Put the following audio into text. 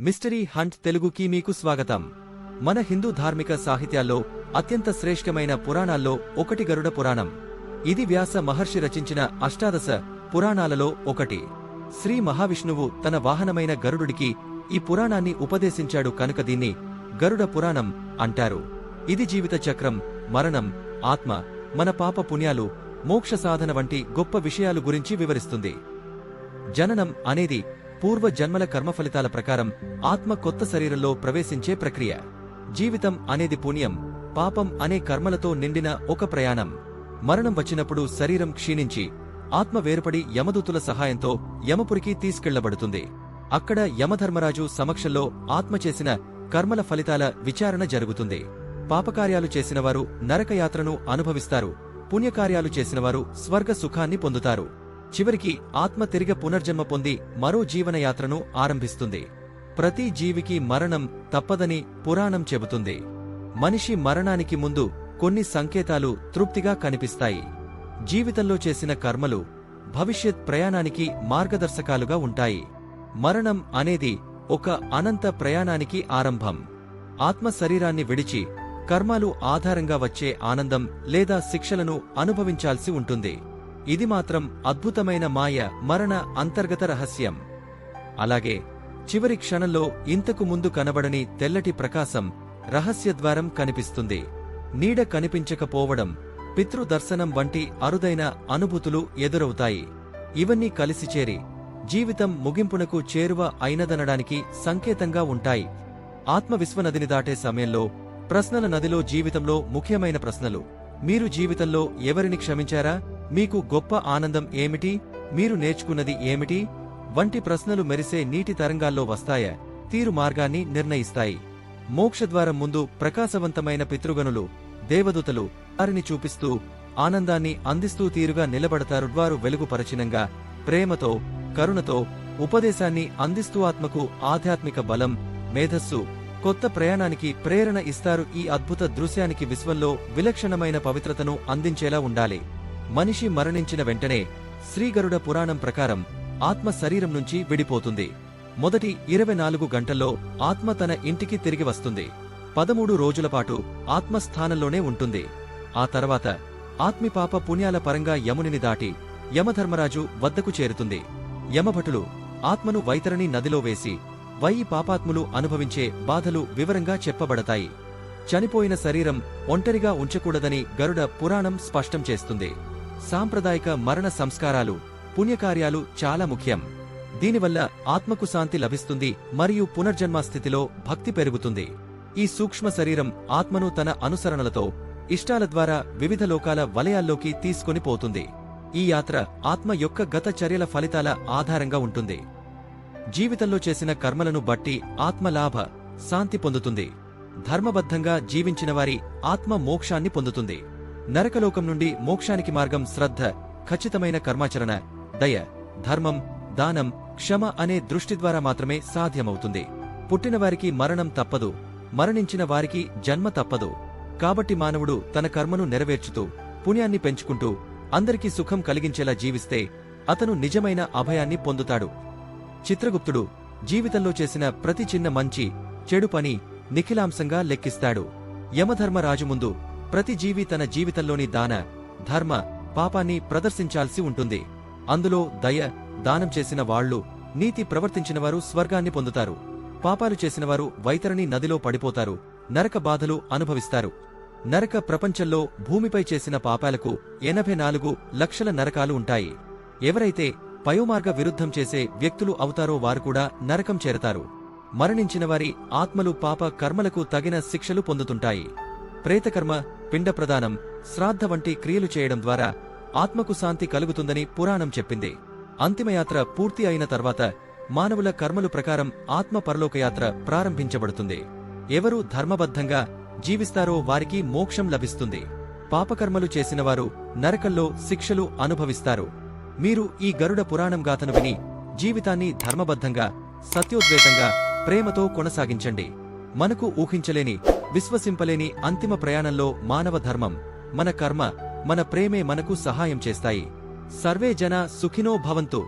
Mystery hunt తెలుగుకి మీకు స్వాగతం. మన హిందూ ధార్మిక సాహిత్యాల్లో అత్యంత శ్రేష్టమైన పురాణాల్లో ఒకటి గరుడ పురాణం. ఇది వ్యాస మహర్షి రచించిన అష్టాదశ పురాణాలలో ఒకటి. శ్రీ మహావిష్ణువు తన వాహనమైన గరుడుడికి ఈ పురాణాన్ని ఉపదేశించాడు కనుక దీన్ని గరుడ పురాణం అంటారు. ఇది జీవిత చక్రం మరణం ఆత్మ మన పాప పుణ్యాలు మోక్ష సాధన వంటి గొప్ప విషయాలు గురించి వివరిస్తుంది. జననం అనేది పూర్వ జన్మల కర్మఫలితాల ప్రకారం ఆత్మ కొత్త శరీరంలో ప్రవేశించే ప్రక్రియ. జీవితం అనేది పుణ్యం పాపం అనే కర్మలతో నిండిన ఒక ప్రయాణం. మరణం వచ్చినప్పుడు శరీరం క్షీణించి ఆత్మ వేరుపడి యమదూతుల సహాయంతో యమపురికి తీసుకెళ్ళబడుతుంది. అక్కడ యమధర్మరాజు సమక్షంలో ఆత్మ చేసిన కర్మల ఫలితాల విచారణ జరుగుతుంది. పాపకార్యాలు చేసినవారు నరకయాత్రను అనుభవిస్తారు. పుణ్యకార్యాలు చేసినవారు స్వర్గ సుఖాన్ని పొందుతారు. చివరికి ఆత్మ తిరిగి పునర్జన్మ పొంది మరో జీవనయాత్రను ఆరంభిస్తుంది. ప్రతి జీవికి మరణం తప్పదని పురాణం చెబుతుంది. మనిషి మరణానికి ముందు కొన్ని సంకేతాలు తృప్తిగా కనిపిస్తాయి. జీవితంలో చేసిన కర్మలు భవిష్యత్ ప్రయాణానికి మార్గదర్శకాలుగా ఉంటాయి. మరణం అనేది ఒక అనంత ప్రయాణానికి ఆరంభం. ఆత్మ శరీరాన్ని విడిచి కర్మాలు ఆధారంగా వచ్చే ఆనందం లేదా శిక్షలను అనుభవించాల్సి ఉంటుంది. ఇది మాత్రం అద్భుతమైన మాయ మరణ అంతర్గత రహస్యం. అలాగే చివరి క్షణంలో ఇంతకు ముందు కనబడని తెల్లటి ప్రకాశం రహస్యద్వారం కనిపిస్తుంది. నీడ కనిపించకపోవడం పితృదర్శనం వంటి అరుదైన అనుభూతులు ఎదురవుతాయి. ఇవన్నీ కలిసి చేరి జీవితం ముగింపునకు చేరువ అయినదనడానికి సంకేతంగా ఉంటాయి. ఆత్మవిశ్వనదిని దాటే సమయంలో ప్రశ్నల నదిలో జీవితంలో ముఖ్యమైన ప్రశ్నలు. మీరు జీవితంలో ఎవరిని క్షమించారా? మీకు గొప్ప ఆనందం ఏమిటి? మీరు నేర్చుకున్నది ఏమిటి? వంటి ప్రశ్నలు మెరిసే నీటి తరంగాల్లో వస్తాయా తీరు మార్గాన్ని నిర్ణయిస్తాయి. మోక్షద్వారం ముందు ప్రకాశవంతమైన పితృగణులు దేవదూతలు వారిని చూపిస్తూ ఆనందాన్ని అందిస్తూ తీరుగా నిలబడతారు. వారు వెలుగుపరచినంగా ప్రేమతో కరుణతో ఉపదేశాన్ని అందిస్తూ ఆత్మకు ఆధ్యాత్మిక బలం మేధస్సు కొత్త ప్రయాణానికి ప్రేరణ ఇస్తారు. ఈ అద్భుత దృశ్యానికి విశ్వంలో విలక్షణమైన పవిత్రతను అందించేలా ఉండాలి. మనిషి మరణించిన వెంటనే శ్రీగరుడ పురాణం ప్రకారం ఆత్మ శరీరం నుంచి విడిపోతుంది. మొదటి ఇరవై నాలుగు గంటల్లో ఆత్మ తన ఇంటికి తిరిగి వస్తుంది. పదమూడు రోజుల పాటు ఆత్మస్థానంలోనే ఉంటుంది. ఆ తర్వాత ఆత్మిపాప పుణ్యాల పరంగా యమునిని దాటి యమధర్మరాజు వద్దకు చేరుతుంది. యమభటులు ఆత్మను వైతరణి నదిలో వేసి వయి పాపాత్ములు అనుభవించే బాధలు వివరంగా చెప్పబడతాయి. చనిపోయిన శరీరం ఒంటరిగా ఉంచకూడదని గరుడ పురాణం స్పష్టం చేస్తుంది. సాంప్రదాయిక మరణ సంస్కారాలు పుణ్యకార్యాలు చాలా ముఖ్యం. దీనివల్ల ఆత్మకు శాంతి లభిస్తుంది మరియు పునర్జన్మ స్థితిలో భక్తి పెరుగుతుంది. ఈ సూక్ష్మ శరీరం ఆత్మను తన అనుసరణలతో ఇష్టాల ద్వారా వివిధ లోకాల వలయాల్లోకి తీసుకొని పోతుంది. ఈ యాత్ర ఆత్మ యొక్క గత చర్యల ఫలితాల ఆధారంగా ఉంటుంది. జీవితంలో చేసిన కర్మలను బట్టి ఆత్మలాభ శాంతి పొందుతుంది. ధర్మబద్ధంగా జీవించినవారి ఆత్మ మోక్షాన్ని పొందుతుంది. నరకలోకం నుండి మోక్షానికి మార్గం శ్రద్ధ ఖచ్చితమైన కర్మాచరణ దయ ధర్మం దానం క్షమ అనే దృష్టి ద్వారా మాత్రమే సాధ్యమవుతుంది. పుట్టిన వారికి మరణం తప్పదు మరణించిన వారికి జన్మ తప్పదు. కాబట్టి మానవుడు తన కర్మను నెరవేర్చుతూ పుణ్యాన్ని పెంచుకుంటూ అందరికీ సుఖం కలిగించేలా జీవిస్తే అతను నిజమైన అభయాన్ని పొందుతాడు. చిత్రగుప్తుడు జీవితంలో చేసిన ప్రతి చిన్న మంచి చెడు పని నిఖిలాంశంగా లెక్కిస్తాడు. యమధర్మరాజు ముందు ప్రతి జీవి తన జీవితంలోని దాన ధర్మ పాపాన్ని ప్రదర్శించాల్సి ఉంటుంది. అందులో దయ దానం చేసిన వాళ్ళు నీతి ప్రవర్తించినవారు స్వర్గాన్ని పొందుతారు. పాపాలు చేసినవారు వైతరణి నదిలో పడిపోతారు నరక బాధలు అనుభవిస్తారు. నరక ప్రపంచంలో భూమిపై చేసిన పాపాలకు ఎనభై నాలుగు లక్షల నరకాలు ఉంటాయి. ఎవరైతే పయోమార్గ విరుద్ధం చేసే వ్యక్తులు అవుతారో వారు కూడా నరకం చేరతారు. మరణించిన వారి ఆత్మలు పాప కర్మలకు తగిన శిక్షలు పొందుతుంటాయి. ప్రేతకర్మ పిండ ప్రదానం శ్రాద్ధ వంటి క్రియలు చేయడం ద్వారా ఆత్మకు శాంతి కలుగుతుందని పురాణం చెప్పింది. అంతిమయాత్ర పూర్తి అయిన తర్వాత మానవుల కర్మలు ప్రకారం ఆత్మ పరలోకయాత్ర ప్రారంభించబడుతుంది. ఎవరు ధర్మబద్ధంగా జీవిస్తారో వారికి మోక్షం లభిస్తుంది. పాపకర్మలు చేసినవారు నరకంలో శిక్షలు అనుభవిస్తారు. మీరు ఈ గరుడ పురాణం గాథను విని జీవితాన్ని ధర్మబద్ధంగా సత్యోద్వేతంగా ప్రేమతో కొనసాగించండి. మనకు ఊహించలేని విశ్వసింపలేని అంతిమ ప్రయాణంలో మానవ ధర్మం మన కర్మ మన ప్రేమే మనకు సహాయం చేస్తాయి. సర్వే జన సుఖినో భవంతు.